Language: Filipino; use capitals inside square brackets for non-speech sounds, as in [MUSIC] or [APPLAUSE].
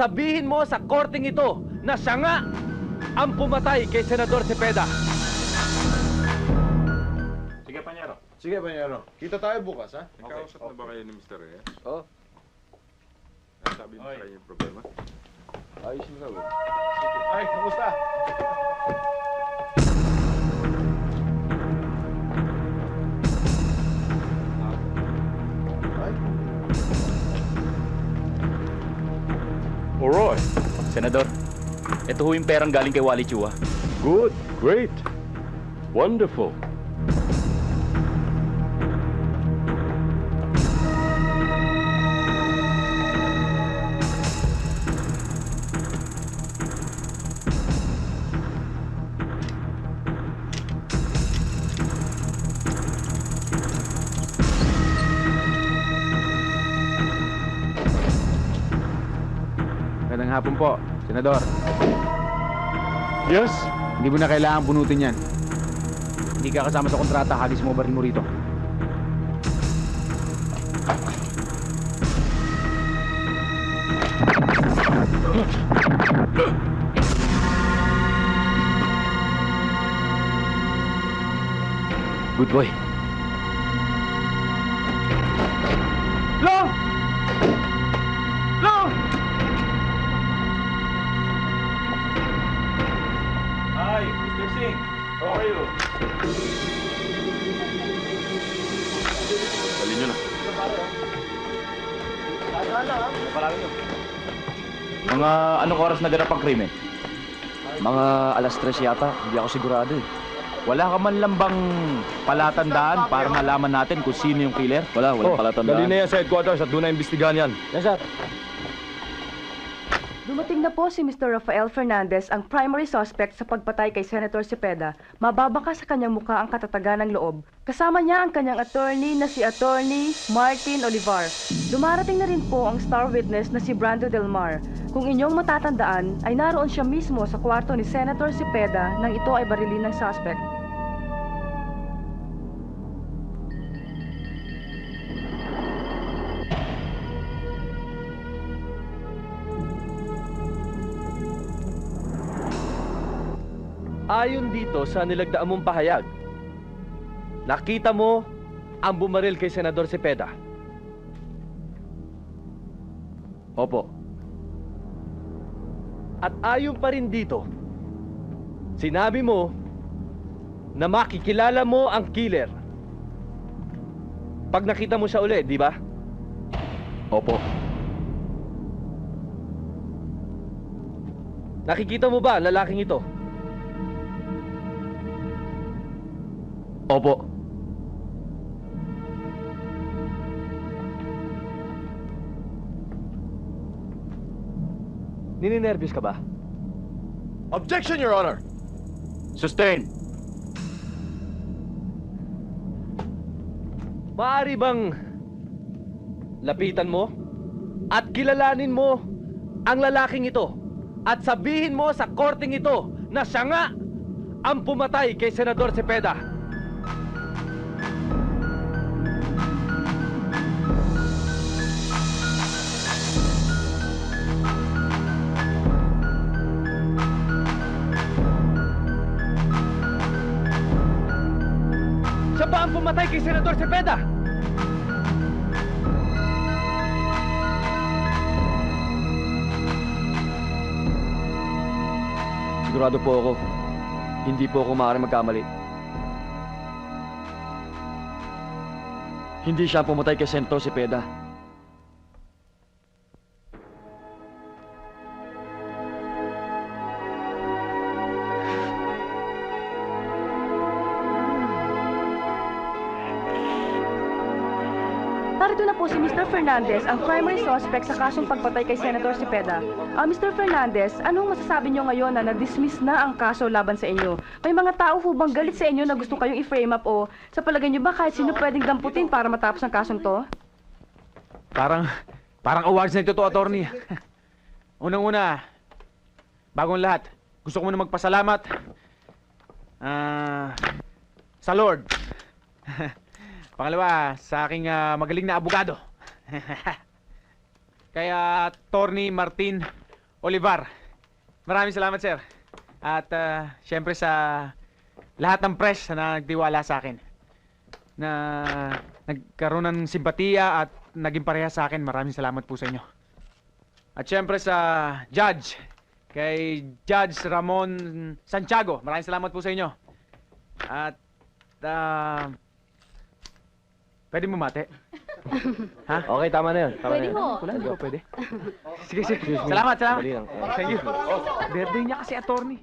sabihin mo sa korting ito na siya nga ang pumatay kay Senador Cepeda. Sige, Panyero. Sige, Panyero. Kita tayo bukas, ha? Nagkausap na ba kayo ni Mr. Reyes? Oh, Ano sabi mo sa kanya yung problema? ayos mo raw. Ay, kamusta? [LAUGHS] Senador, ito ho yung perang galing kay Wally Chua. Good, great, wonderful. Hapon po, Senador. Yes? Hindi mo na kailangan bunutin yan. Hindi ka kasama sa kontrata, hagis mo baril mo rito. Good boy. Mga anong oras naganap ang krimen? Mga alas tres yata, hindi ako sigurado eh. Wala ka man lang bang palatandaan para malaman natin kung sino yung killer? Wala, walang palatandaan. Dali na yan sa headquarters at doon na imbestigahan yan. Yes, sir. Dumating na po si Mr. Rafael Fernandez, ang primary suspect sa pagpatay kay Senator Cepeda. Mababaka sa kanyang mukha ang katatagan ng loob. Kasama niya ang kanyang attorney na si Attorney Martin Olivar. Dumarating na rin po ang star witness na si Brando Del Mar. Kung inyong matatandaan, ay naroon siya mismo sa kwarto ni Senator Cepeda nang ito ay barilin ng suspect. Ayon dito sa nilagdaan mong pahayag, nakita mo ang bumaril kay Senador Cepeda. Opo. At ayon pa rin dito, sinabi mo na makikilala mo ang killer. Pag nakita mo siya uli, di ba? Opo. Nakikita mo ba lalaking ito? Opo. Nininervyos ka ba? Objection, Your Honor! Sustain. Maaari bang lapitan mo at kilalanin mo ang lalaking ito at sabihin mo sa korting ito na siya nga ang pumatay kay Senador Cepeda. Ba ang pumatay kay Senador Cepeda? Sigurado po ako. Hindi po ako maaaring magkamali. Hindi siya pumatay kay Sento Cepeda. Narito na po si Mr. Fernandez, ang primary suspect sa kasong pagpatay kay Senator Cepeda. Ah, Mr. Fernandez, anong masasabi niyo ngayon na na-dismiss na ang kaso laban sa inyo? May mga tao po bang galit sa inyo na gusto kayong i-frame up o sa palagay niyo ba kahit sino pwedeng damputin para matapos ang kasong to? Parang, parang awards na ito to, attorney. [LAUGHS] Unang-una, bagong lahat, gusto ko muna magpasalamat ah, sa Lord. [LAUGHS] Pangalawa, sa aking ah, magaling na abogado. [LAUGHS] Kaya, Attorney Martin Olivar. Maraming salamat, sir. At ah, syempre sa lahat ng press na nagtiwala sa akin. Na nagkaroon ng simpatiya at naging pareha sa akin. Maraming salamat po sa inyo. At syempre sa judge, kay Judge Ramon Santiago. Maraming salamat po sa inyo. At ah, pwede mo mate? [LAUGHS] ha? Okay, tama na yun. Tama Pwede na yun. mo. Wala, hindi ko pwede. Sige, sige. Salamat, salamat. Lang. Thank you. Birthday niya kasi, attorney.